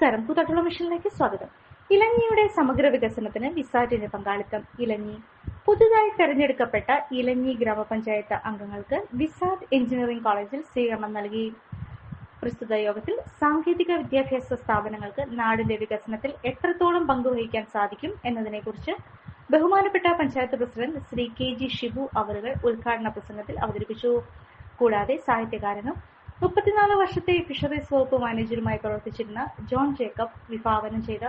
നമസ്കാരം. പുതട്ടുള്ള മിഷനിലേക്ക് സ്വാഗതം. ഇലഞ്ഞിയുടെ സമഗ്ര വികസനത്തിന് വിസാറ്റിന്റെ പങ്കാളിത്തം. ഇലഞ്ഞി. പുതുതായി തെരഞ്ഞെടുക്കപ്പെട്ട ഇലഞ്ഞി ഗ്രാമപഞ്ചായത്ത് അംഗങ്ങൾക്ക് വിസാറ്റ് എഞ്ചിനീയറിംഗ് കോളേജിൽ സ്വീകരണം നൽകി. പ്രസ്തുത യോഗത്തിൽ സാങ്കേതിക വിദ്യാഭ്യാസ സ്ഥാപനങ്ങൾക്ക് നാടിന്റെ വികസനത്തിൽ എത്രത്തോളം പങ്കുവഹിക്കാൻ സാധിക്കും എന്നതിനെക്കുറിച്ച് ബഹുമാനപ്പെട്ട panchayat president Shri K G Shibu അവറുകൾ ഉദ്ഘാടന പ്രസംഗത്തിൽ അവതരിപ്പിച്ചു. കൂടാതെ സാഹിത്യകാരനും മുപ്പത്തിനാല് വർഷത്തെ ഫിഷറീസ് വകുപ്പ് മാനേജരുമായി പ്രവർത്തിച്ചിരുന്ന ജോൺ ജേക്കബ് വിഭാവനം ചെയ്ത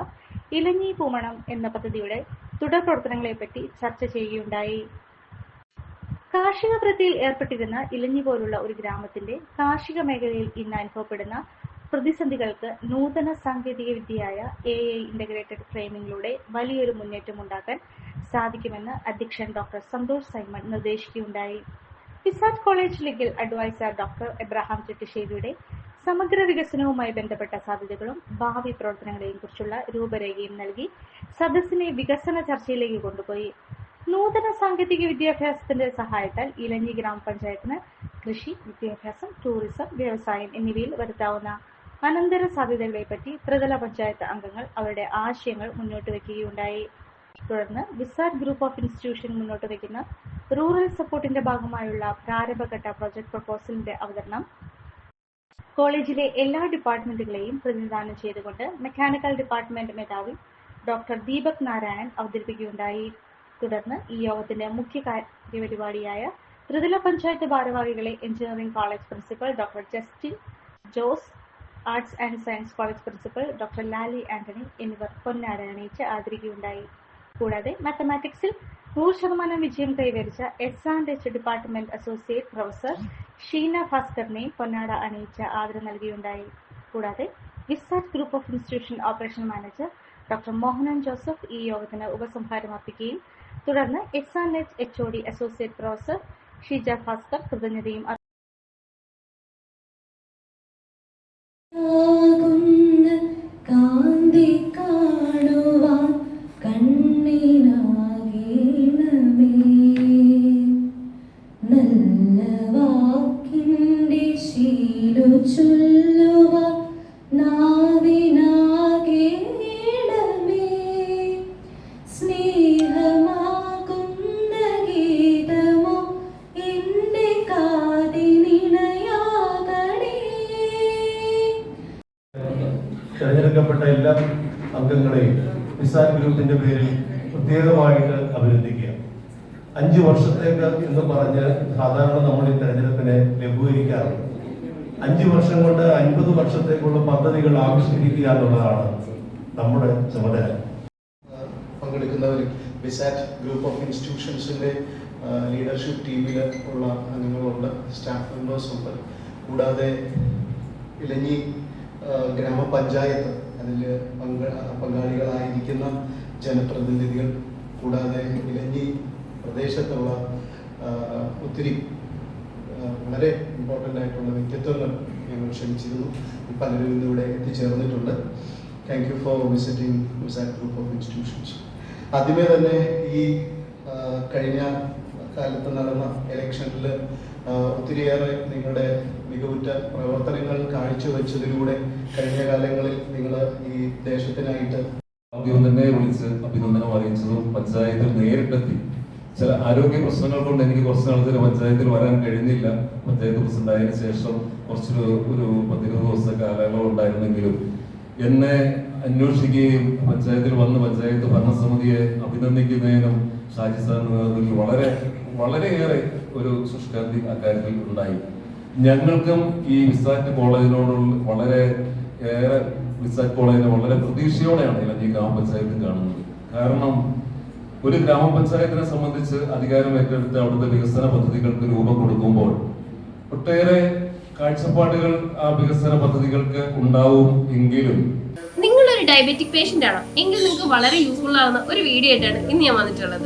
ഇലഞ്ഞി പൂമണം എന്ന പദ്ധതിയുടെ തുടർ പ്രവർത്തനങ്ങളെപ്പറ്റി ചർച്ച ചെയ്യുകയുണ്ടായി. കാർഷിക വൃത്തിയിൽ ഏർപ്പെട്ടിരുന്ന ഇലഞ്ഞി പോലുള്ള ഒരു ഗ്രാമത്തിന്റെ കാർഷിക മേഖലയിൽ ഇന്ന് അനുഭവപ്പെടുന്ന പ്രതിസന്ധികൾക്ക് നൂതന സാങ്കേതിക വിദ്യയായ എ ഐ ഇന്റഗ്രേറ്റഡ് ഫ്രെയിമിംഗിലൂടെ വലിയൊരു മുന്നേറ്റം ഉണ്ടാക്കാൻ സാധിക്കുമെന്ന് അധ്യക്ഷൻ doctor Santhosh Simon നിർദ്ദേശിക്കുകയുണ്ടായി. FISAT college legal adviser doctor Abraham ചെട്ടിശ്ശേരിയുടെ സമഗ്ര വികസനവുമായി ബന്ധപ്പെട്ട സാധ്യതകളും ഭാവി പ്രവർത്തനങ്ങളെയും കുറിച്ചുള്ള രൂപരേഖയും നൽകി സദസ്സിനെ വികസന ചർച്ചയിലേക്ക് കൊണ്ടുപോയി. നൂതന സാങ്കേതിക വിദ്യാഭ്യാസത്തിന്റെ സഹായത്താൽ ഇലഞ്ഞി ഗ്രാമപഞ്ചായത്തിന് കൃഷി വിദ്യാഭ്യാസം ടൂറിസം വ്യവസായം എന്നിവയിൽ വരുത്താവുന്ന അനന്തര സാധ്യതകളെപ്പറ്റി ത്രിതല പഞ്ചായത്ത് അംഗങ്ങൾ അവരുടെ ആശയങ്ങൾ മുന്നോട്ട് വയ്ക്കുകയുണ്ടായി തുടർന്ന് വിസാഡ് ഗ്രൂപ്പ് ഓഫ് ഇൻസ്റ്റിറ്റ്യൂഷൻ മുന്നോട്ട് വയ്ക്കുന്ന റൂറൽ സപ്പോർട്ടിന്റെ ഭാഗമായുള്ള പ്രാരംഭഘട്ട പ്രൊജക്ട് പ്രപ്പോസലിന്റെ അവതരണം കോളേജിലെ എല്ലാ ഡിപ്പാർട്ട്മെന്റുകളെയും പ്രതിനിധാനം ചെയ്തുകൊണ്ട് മെക്കാനിക്കൽ ഡിപ്പാർട്ട്മെന്റ് മേധാവി ഡോക്ടർ ദീപക് നാരായണൻ അവതരിപ്പിക്കുകയുണ്ടായി. തുടർന്ന് ഈ യോഗത്തിന്റെ മുഖ്യ കാര്യപരിപാടിയായ ത്രിതല പഞ്ചായത്ത് ഭാരവാഹികളെ engineering college principal doctor Justin Jose arts and science college principal doctor Lali Antony എന്നിവർ പൊന്നാട അണിയിച്ച് ആദരിക്കുകയുണ്ടായി. കൂടാതെ മാത്തമാറ്റിക്സിൽ നൂറ് ശതമാനം വിജയം കൈവരിച്ച S and H department associate professor Sheena ഭാസ്കറിനെ പൊന്നാട അണിയിച്ച ആദരം നൽകിയുണ്ടായി. കൂടാതെ VISAT group of institution operation manager doctor Mohanan Joseph ഈ യോഗത്തിന് ഉപസംഹാരം അർപ്പിക്കുകയും തുടർന്ന് S and H H O D associate professor Sheeja Bhaskar കൃതജ്ഞതയും തെരഞ്ഞെടുക്കപ്പെട്ട എല്ലാ അംഗങ്ങളെയും നിസാൻ ഗ്രൂപ്പിന്റെ പേരിൽ പ്രത്യേകമായിട്ട് അഭിനന്ദിക്കുക. അഞ്ചു വർഷത്തേക്ക് എന്ന് പറഞ്ഞ് സാധാരണ നമ്മൾ ഈ തെരഞ്ഞെടുപ്പിനെ ലഘൂകരിക്കാറുണ്ട്. അഞ്ചു വർഷം കൊണ്ട് അൻപത് വർഷത്തേക്കുള്ള പദ്ധതികൾ ആവിഷ്കരിക്കുക എന്നുള്ളതാണ് നമ്മുടെ ചുമതല. പങ്കെടുക്കുന്നവർ വിസാറ്റ് ഗ്രൂപ്പ് ഓഫ് ഇൻസ്റ്റിറ്റ്യൂഷൻസിന്റെ ലീഡർഷിപ്പ് ടീമിൽ ഉള്ള അംഗങ്ങളുണ്ട് സ്റ്റാഫ് മെമ്പേഴ്സ് ഉണ്ട് കൂടാതെ ഇലഞ്ഞി ഗ്രാമപഞ്ചായത്ത് അതിൽ പങ്ക പങ്കാളികളായിരിക്കുന്ന ജനപ്രതിനിധികൾ കൂടാതെ ഇലഞ്ഞി പ്രദേശത്തുള്ള ഒത്തിരി വളരെ ഇമ്പോർട്ടന്റ് ആയിട്ടുള്ള വ്യക്തിത്വങ്ങൾ ഞങ്ങൾ ക്ഷണിച്ചിരുന്നു. പലരും ഇന്നിവിടെ എത്തിച്ചേർന്നിട്ടുണ്ട്. Thank you for visiting VISAT group of institutions ആദ്യമേ തന്നെ ഈ കഴിഞ്ഞ കാലത്ത് നടന്ന ഇലക്ഷനിൽ ഒത്തിരിയേറെ നിങ്ങളുടെ മികവുറ്റ പ്രവർത്തനങ്ങൾ കാഴ്ചവെച്ചതിലൂടെ കഴിഞ്ഞ കാലങ്ങളിൽ നിങ്ങൾ ഈ ദേശത്തിനായിട്ട് അഭിനന്ദനെ വിളിച്ച് അഭിനന്ദനം അറിയിച്ചതും പഞ്ചായത്തിൽ നേരിട്ടെത്തി. ചില ആരോഗ്യ പ്രശ്നങ്ങൾ കൊണ്ട് എനിക്ക് കുറച്ച് നാളത്തിൽ പഞ്ചായത്തിൽ വരാൻ കഴിഞ്ഞില്ല. പഞ്ചായത്ത് പ്രസിഡന്റ് ആയതിനു ശേഷം കുറച്ചൊരു ഒരു പത്തിരുപത് ദിവസത്തെ കാലയളവ് ഉണ്ടായിരുന്നെങ്കിലും എന്നെ അന്വേഷിക്കുകയും പഞ്ചായത്തിൽ വന്ന് പഞ്ചായത്ത് ഭരണസമിതിയെ അഭിനന്ദിക്കുന്നതിനും ഷാജി സാറിന് നേതൃത്വത്തിൽ വളരെ വളരെയേറെ ഒരു ശുഷ്കാന്തി അക്കാര്യത്തിൽ ഉണ്ടായി. ഞങ്ങൾക്കും ഈ വിസാറ്റ് കോളേജിനോടുള്ള വളരെ ഏറെ വിസാറ്റ് കോളേജിനെ വളരെ പ്രതീക്ഷയോടെയാണ് ഇലഞ്ഞി ഗ്രാമപഞ്ചായത്ത് കാണുന്നത്. കാരണം ഒരു ഗ്രാമപഞ്ചായത്തിനെ സംബന്ധിച്ച് അധികാരം ഏറ്റെടുത്ത് അവിടുത്തെ വികസന പദ്ധതികൾക്ക് രൂപം കൊടുക്കുമ്പോൾ ഒട്ടേറെ കാഴ്ചപ്പാടുകൾ ആ വികസന പദ്ധതികൾക്ക് ഉണ്ടാവും എങ്കിലും നിങ്ങളൊരു ഡയബറ്റിക് പേഷ്യന്റ് ആണോ? എങ്കിൽ നിങ്ങൾക്ക് വളരെ യൂസ്ഫുൾ ആവുന്ന ഒരു വീഡിയോ ആയിട്ടാണ് ഇന്ന് ഞാൻ വന്നിട്ടുള്ളത്.